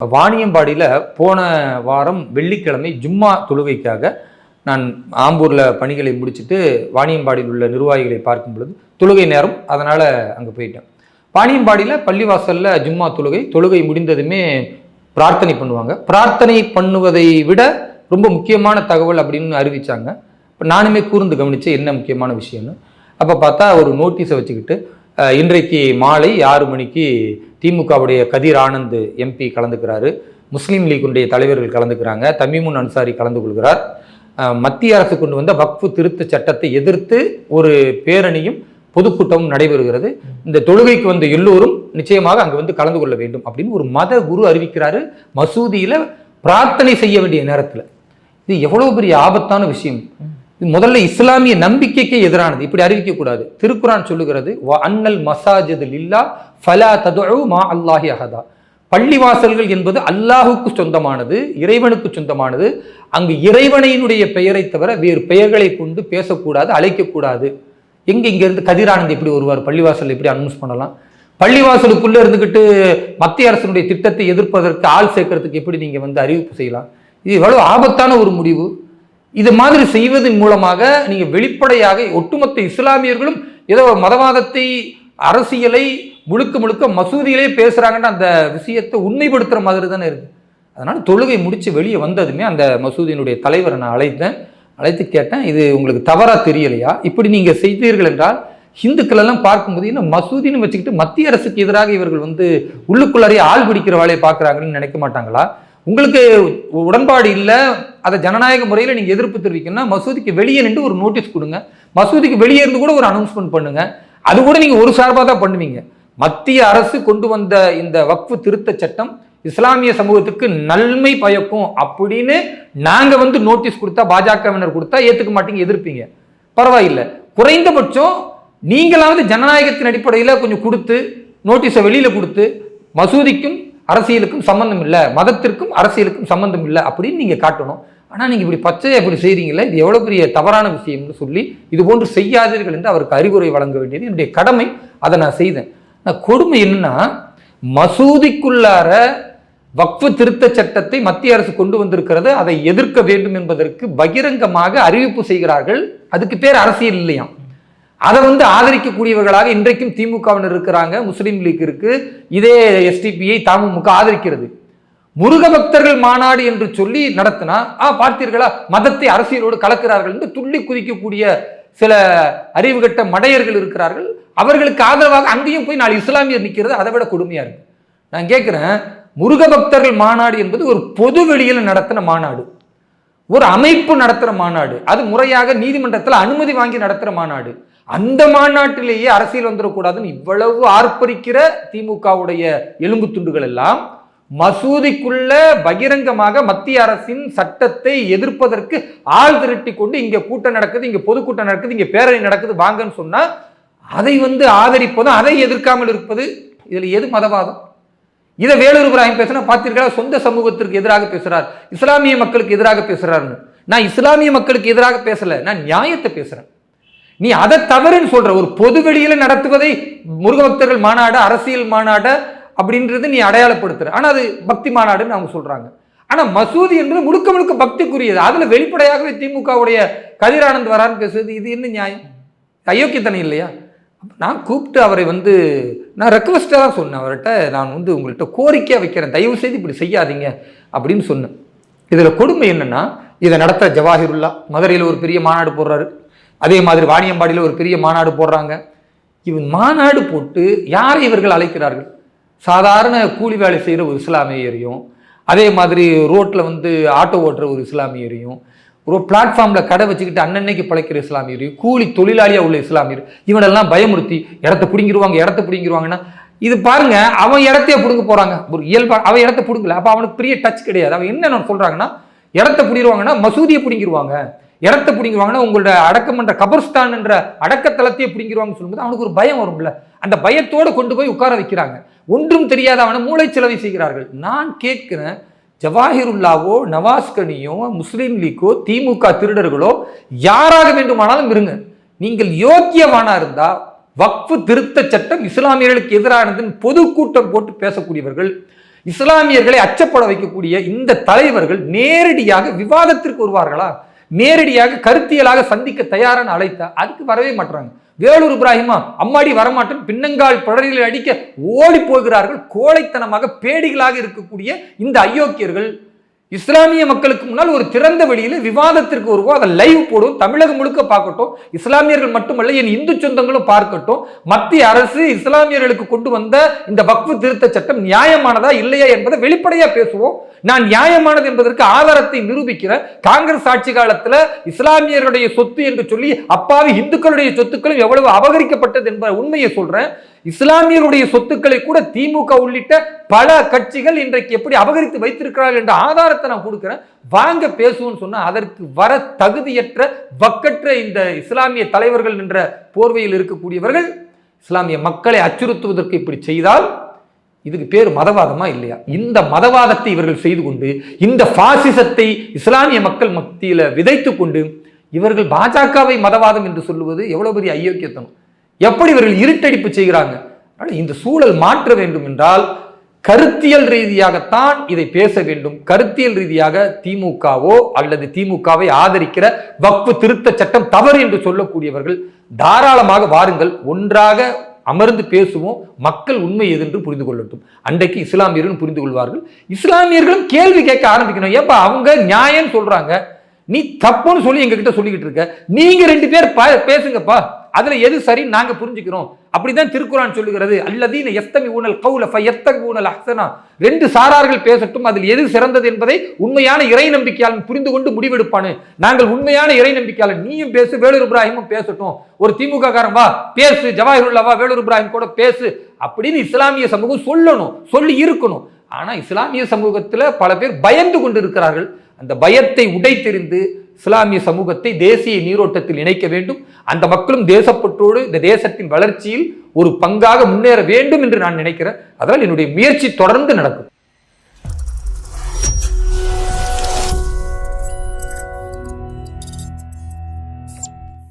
வாணியம்பாடியில் போன வாரம் வெள்ளிக்கிழமை ஜும்மா தொழுகைக்காக நான் ஆம்பூரில் பணிகளை முடிச்சுட்டு வாணியம்பாடியில் உள்ள நிர்வாகிகளை பார்க்கும் பொழுது தொழுகை நேரம் அதனால் அங்கே போயிட்டேன். வாணியம்பாடியில் பள்ளிவாசலில் ஜும்மா தொழுகை தொழுகை முடிந்ததுமே பிரார்த்தனை பண்ணுவாங்க. பிரார்த்தனை பண்ணுவதை விட ரொம்ப முக்கியமான தகவல் அப்படின்னு அறிவித்தாங்க இப்போ நானுமே கூர்ந்து கவனித்து என்ன முக்கியமான விஷயம்னு. அப்போ பார்த்தா ஒரு நோட்டீஸை வச்சுக்கிட்டு இன்றைக்கு மாலை ஆறு மணிக்கு திமுகவுடைய கதிர் ஆனந்த் எம்பி கலந்துக்கிறாரு. முஸ்லீம் லீக்குடைய தலைவர்கள் கலந்துக்கிறாங்க. தமிமுன் அன்சாரி கலந்து கொள்கிறார். மத்திய அரசு கொண்டு வந்த வக்ஃபு திருத்த சட்டத்தை எதிர்த்து ஒரு பேரணியும் பொதுக்கூட்டமும் நடைபெறுகிறது. இந்த தொழுகைக்கு வந்த எல்லோரும் நிச்சயமாக அங்கே வந்து கலந்து கொள்ள வேண்டும் அப்படின்னு ஒரு மத குரு அறிவிக்கிறாரு. மசூதியில் பிரார்த்தனை செய்ய வேண்டிய நேரத்தில். இது எவ்வளவு பெரிய ஆபத்தான விஷயம். முதல்ல இஸ்லாமிய நம்பிக்கைக்கு எதிரானது. இப்படி அறிவிக்க கூடாது சொல்லுகிறது "வ அன்னல் மசாஜிது இல்லா ஃபலா ததுஉ மா அல்லாஹி அஹதா. பள்ளிவாசல்கள் என்பது அல்லாஹுக்கு சொந்தமானது இறைவனுக்கு சொந்தமானது. அங்கு இறைவனையினுடைய பெயரை தவிர வேறு பெயர்களை கொண்டு பேசக்கூடாது அழைக்கக்கூடாது. எங்க இங்க இருந்து கதிரானந்த் எப்படி வருவார்? பள்ளிவாசல் எப்படி அனௌன்ஸ் பண்ணலாம்? பள்ளிவாசலுக்குள்ளே இருந்துகிட்டு மத்திய அரசினுடைய திட்டத்தை எதிர்ப்பதற்கு ஆள் சேர்க்கறதுக்கு எப்படி நீங்க வந்து அறிவிப்பு செய்யலாம்? இது எவ்வளவு ஆபத்தான ஒரு முடிவு. இது மாதிரி செய்வதன் மூலமாக நீங்கள் வெளிப்படையாக ஒட்டுமொத்த இஸ்லாமியர்களும் ஏதோ மதவாதத்தை அரசியலை முழுக்க முழுக்க மசூதியிலே பேசுகிறாங்கன்னு அந்த விஷயத்தை உண்மைப்படுத்துகிற மாதிரி தானே இருக்குது அதனால் தொழுகை முடித்து வெளியே வந்ததுமே அந்த மசூதியினுடைய தலைவரை நான் அழைத்தேன். அழைத்து கேட்டேன் இது உங்களுக்கு தவறாக தெரியலையா? இப்படி நீங்கள் செய்தீர்கள் என்றால் ஹிந்துக்கள் எல்லாம் பார்க்கும்போது என்ன மசூதின்னு வச்சுக்கிட்டு மத்திய அரசுக்கு எதிராக இவர்கள் வந்து உள்ளுக்குள்ளாரையே ஆள் பிடிக்கிற வேலையை பார்க்குறாங்கன்னு நினைக்க மாட்டாங்களா? உங்களுக்கு உடன்பாடு இல்லை அதை ஜனநாயக முறையில் நீங்கள் எதிர்ப்பு தெரிவிக்கணும்னா மசூதிக்கு வெளியே நின்று ஒரு நோட்டீஸ் கொடுங்க. மசூதிக்கு வெளியே இருந்து கூட ஒரு அனௌன்ஸ்மெண்ட் பண்ணுங்க. அது கூட நீங்கள் ஒரு சார்பாக தான் பண்ணுவீங்க. மத்திய அரசு கொண்டு வந்த இந்த வக்ஃபு திருத்த சட்டம் இஸ்லாமிய சமூகத்துக்கு நன்மை பயக்கும் அப்படின்னு நாங்கள் வந்து நோட்டீஸ் கொடுத்தா பாஜகவினர் கொடுத்தா ஏற்றுக்க மாட்டீங்க எதிர்ப்பீங்க. பரவாயில்லை. குறைந்தபட்சம் நீங்களாவது ஜனநாயகத்தின் அடிப்படையில் கொஞ்சம் கொடுத்து நோட்டீஸை வெளியில் கொடுத்து மசூதிக்கும் அரசியலுக்கும் சம்பந்தம் இல்லை மதத்திற்கும் அரசியலுக்கும் சம்பந்தம் இல்லை அப்படின்னு நீங்கள் காட்டணும். ஆனால் நீங்கள் இப்படி பச்சையை இப்படி செய்கிறீங்களே இது எவ்வளோ பெரிய தவறான விஷயம்னு சொல்லி இது போன்று செய்யாதீர்கள் என்று அவருக்கு அறிவுரை வழங்க வேண்டியது என்னுடைய கடமை. அதை நான் செய்தேன். நான் கொடுமை என்னன்னா மசூதிக்குள்ளார வக்ஃபு திருத்த சட்டத்தை மத்திய அரசு கொண்டு வந்திருக்கிறது அதை எதிர்க்க வேண்டும் என்பதற்கு பகிரங்கமாக அறிவிப்பு செய்கிறார்கள். அதுக்கு பேர் அரசியல் இல்லையாம். அதை வந்து ஆதரிக்கக்கூடியவர்களாக இன்றைக்கும் திமுகவினர் இருக்கிறாங்க முஸ்லீம் லீக் இருக்கு. இதே எஸ்டிபியை தமுக ஆதரிக்கிறது. முருக பக்தர்கள் மாநாடு என்று சொல்லி நடத்தினா ஆ பார்த்தீர்களா மதத்தை அரசியலோடு கலக்கிறார்கள் என்று துள்ளி குதிக்கக்கூடிய சில அறிவுகட்ட மடையர்கள் இருக்கிறார்கள். அவர்களுக்கு ஆதரவாக அங்கேயும் போய் நாலு இஸ்லாமியர் நிற்கிறது அதை விட கொடுமையா இருக்கு. நான் கேட்கிறேன் முருக பக்தர்கள் மாநாடு என்பது ஒரு பொது வெளியில் நடத்தின மாநாடு. ஒரு அமைப்பு நடத்துகிற மாநாடு. அது முறையாக நீதிமன்றத்தில் அனுமதி வாங்கி நடத்துகிற மாநாடு. அந்த மாநாட்டிலேயே அரசியல் வந்துடக்கூடாதுன்னு இவ்வளவு ஆர்ப்பரிக்கிற திமுகவுடைய எலும்பு துண்டுகள் எல்லாம் மசூதிக்குள்ள பகிரங்கமாக மத்திய அரசின் சட்டத்தை எதிர்ப்பதற்கு ஆள் திரட்டி கொண்டு இங்க கூட்டம் நடக்குது இங்க பொதுக்கூட்டம் நடக்குது இங்க பேரணி நடக்குது வாங்கன்னு சொன்னா அதை வந்து ஆதரிப்பதும் அதை எதிர்க்காமல் இருப்பது இதில் எது மதவாதம்? இதை வேலூர் இப்ராஹிம் பேசினா பார்த்தீர்களா சொந்த சமூகத்திற்கு எதிராக பேசுறார். இஸ்லாமிய மக்களுக்கு எதிராக பேசுறாருன்னு. நான் இஸ்லாமிய மக்களுக்கு எதிராக பேசல நான் நியாயத்தை பேசுறேன். நீ அதை தவறுன்னு சொல்ற. ஒரு பொது வெளியில நடத்துவதை முருகபக்தர்கள் மாநாடு அரசியல் மாநாடு அப்படின்றது நீ அடையாளப்படுத்துற. ஆனா அது பக்தி மாநாடுன்னு அவங்க சொல்றாங்க. ஆனா மசூதி என்பது முழுக்க முழுக்க பக்திக்குரியது. அதுல வெளிப்படையாகவே திமுகவுடைய கதிரானந்த் வரான்னு பேசுறது இது என்ன நியாயம்? அயோக்கியத்தனம் இல்லையா? நான் கூப்பிட்டு அவரை வந்து நான் ரெக்வஸ்ட்டாக தான் சொன்னேன். அவர்கிட்ட நான் வந்து உங்கள்கிட்ட கோரிக்கையாக வைக்கிறேன். தயவு செய்து இப்படி செய்யாதீங்க அப்படின்னு சொன்னேன். இதில் கொடுமை என்னென்னா இதை நடத்த ஜவாஹிருல்லா மதுரையில் ஒரு பெரிய மாநாடு போடுறாரு. அதே மாதிரி வாணியம்பாடியில் ஒரு பெரிய மாநாடு போடுறாங்க. இவன் மாநாடு போட்டு யாரை இவர்கள் அழைக்கிறார்கள்? சாதாரண கூலி வேலை செய்கிற ஒரு இஸ்லாமியரையும் அதே மாதிரி ரோட்டில் வந்து ஆட்டோ ஓட்டுற ஒரு இஸ்லாமியரையும் ஒரு பிளாட்ஃபார்மில் கடை வச்சுக்கிட்டு அன்னன்னைக்கு பழைக்கிற இஸ்லாமியரையும் கூலி தொழிலாளியாக உள்ள இஸ்லாமியர் இவனெல்லாம் பயமுறுத்தி இடத்த பிடிங்கிருவாங்க இடத்த பிடிங்கிருவாங்கன்னா இது பாருங்க அவன் இடத்தையே பிடுங்க போகிறாங்க ஒரு இயல்பா அவன் இடத்த பிடுங்கல. அப்போ அவனுக்கு பெரிய டச் கிடையாது. அவன் என்ன சொல்கிறாங்கன்னா இடத்த பிடிருவாங்கன்னா மசூதியை பிடிங்கிருவாங்க. இடத்த பிடிங்குவாங்கன்னா உங்களோட அடக்கம் என்ற கபர்ஸ்தான் என்ற அடக்கத்தலத்தையே பிடிங்கிருவாங்கன்னு சொல்லும்போது அவனுக்கு ஒரு பயம் வரும்ல. அந்த பயத்தோடு கொண்டு போய் உட்கார வைக்கிறாங்க. ஒன்றும் தெரியாத அவனை மூளைச்சலவை செய்கிறார்கள். நான் கேட்கிறேன் ஜவாஹிருல்லாவோ நவாஸ்கனியோ முஸ்லீம் லீக்கோ திமுக திருடர்களோ யாராக வேண்டுமானாலும் இருங்க. நீங்கள் யோக்கியவானா இருந்தா வக்ஃபு திருத்த சட்டம் இஸ்லாமியர்களுக்கு எதிரானதுன்னு பொதுக்கூட்டம் போட்டு பேசக்கூடியவர்கள் இஸ்லாமியர்களை அச்சப்பட வைக்கக்கூடிய இந்த தலைவர்கள் நேரடியாக விவாதத்திற்கு வருவார்களா? நேரடியாக கருத்தியலாக சந்திக்க தயாரான அழைத்தா அதுக்கு வரவே மாட்டாங்க வேலூர் இப்ராஹிமா அம்மாடி வரமாட்டேன் பின்னங்கால் படரில் அடிக்க ஓடி போகிறார்கள். கோழைத்தனமாக பேடிகளாக இருக்கக்கூடிய இந்த அயோக்கியர்கள். இஸ்லாமிய மக்களுக்கு முன்னால் ஒரு திறந்த வெளியில் விவாதத்திற்கு வருவோம். அதை லைவ் போடும் தமிழகம் முழுக்க பார்க்கட்டும். இஸ்லாமியர்கள் மட்டுமல்ல என் இந்து சொந்தங்களும் பார்க்கட்டும். மத்திய அரசு இஸ்லாமியர்களுக்கு கொண்டு வந்த இந்த வக்ஃபு திருத்த சட்டம் நியாயமானதா இல்லையா என்பதை வெளிப்படையா பேசுவோம். நான் நியாயமானது என்பதற்கு ஆதாரத்தை நிரூபிக்கிற காங்கிரஸ் ஆட்சி காலத்துல இஸ்லாமியருடைய சொத்து என்று சொல்லி அப்பாவி இந்துக்களுடைய சொத்துக்களும் எவ்வளவு அபகரிக்கப்பட்டது என்ற உண்மையை சொல்றேன். இஸ்லாமியருடைய சொத்துக்களை கூட திமுக உள்ளிட்ட பல கட்சிகள் இன்றைக்கு எப்படி அபகரித்து வைத்திருக்கிறார்கள் என்ற ஆதாரத்தை நான் கொடுக்கிறேன். வாங்க பேசுவோம்னு சொன்னா அதற்கு வர தகுதியற்ற வக்கற்ற இந்த இஸ்லாமிய தலைவர்கள் என்ற போர்வையில் இருக்கக்கூடியவர்கள் இஸ்லாமிய மக்களை அச்சுறுத்துவதற்கு இப்படி செய்தால் இதுக்கு பேர் மதவாதமா இல்லையா? இந்த மதவாதத்தை இவர்கள் செய்து கொண்டு இந்த பாசிசத்தை இஸ்லாமிய மக்கள் மத்தியில விதைத்து கொண்டு இவர்கள் பாஜகவை மதவாதம் என்று சொல்லுவது எவ்வளவு பெரிய ஐயோக்கியத்தனம்? எப்படி இவர்கள் இருட்டடிப்பு செய்கிறாங்க? ஆனால் இந்த சூழல் மாற்ற வேண்டும் என்றால் கருத்தியல் ரீதியாகத்தான் இதை பேச வேண்டும். கருத்தியல் ரீதியாக திமுகவோ அல்லது திமுகவை ஆதரிக்கிற வக்பு திருத்த சட்டம் தவறு என்று சொல்லக்கூடியவர்கள் தாராளமாக வாருங்கள். ஒன்றாக அமர்ந்து பேசுவோம். மக்கள் உண்மை எதென்று புரிந்து கொள்ளட்டும். அன்றைக்கு இஸ்லாமியர்களும் புரிந்து கொள்வார்கள். இஸ்லாமியர்களும் கேள்வி கேட்க ஆரம்பிக்கணும். ஏப்பா அவங்க நியாயம் சொல்றாங்க. நீ தப்புன்னு சொல்லி எங்ககிட்ட சொல்லிக்கிட்டு இருக்க. நீங்க ரெண்டு பேர் பேசுங்கப்பா. அதுல எது சரி நாங்க புரிஞ்சுக்கிறோம். அப்படிதான் திருக்குறான் சொல்லுகிறது. அல்லதீன எஸ்தமி ஊனல் கவுல எத்தக ஊனல் அஹ்சனா. ரெண்டு சாரார்கள் பேசட்டும் அதில் எது சிறந்தது என்பதை உண்மையான இறை நம்பிக்கையாளன் புரிந்து கொண்டு முடிவெடுப்பானு. நாங்கள் உண்மையான இறை நம்பிக்கையாளன். நீயும் பேசு வேலூர் இப்ராஹிமும் பேசட்டும். ஒரு திமுக காரன் வா பேசு ஜவாஹிருல்லா வா வேலூர் இப்ராஹிம் கூட பேசு அப்படின்னு இஸ்லாமிய சமூகம் சொல்லணும் சொல்லி இருக்கணும். ஆனா இஸ்லாமிய சமூகத்துல பல பேர் பயந்து கொண்டு இருக்கிறார்கள் அந்த பயத்தை உடைத்தெறிந்து இஸ்லாமிய சமூகத்தை தேசிய நீரோட்டத்தில் இணைக்க வேண்டும். அந்த மக்களும் தேசப்பற்றோடு இந்த தேசத்தின் வளர்ச்சியில் ஒரு பங்காக முன்னேற வேண்டும் என்று நான் நினைக்கிறேன். அதனால் என்னுடைய முயற்சி தொடர்ந்து நடக்கும்.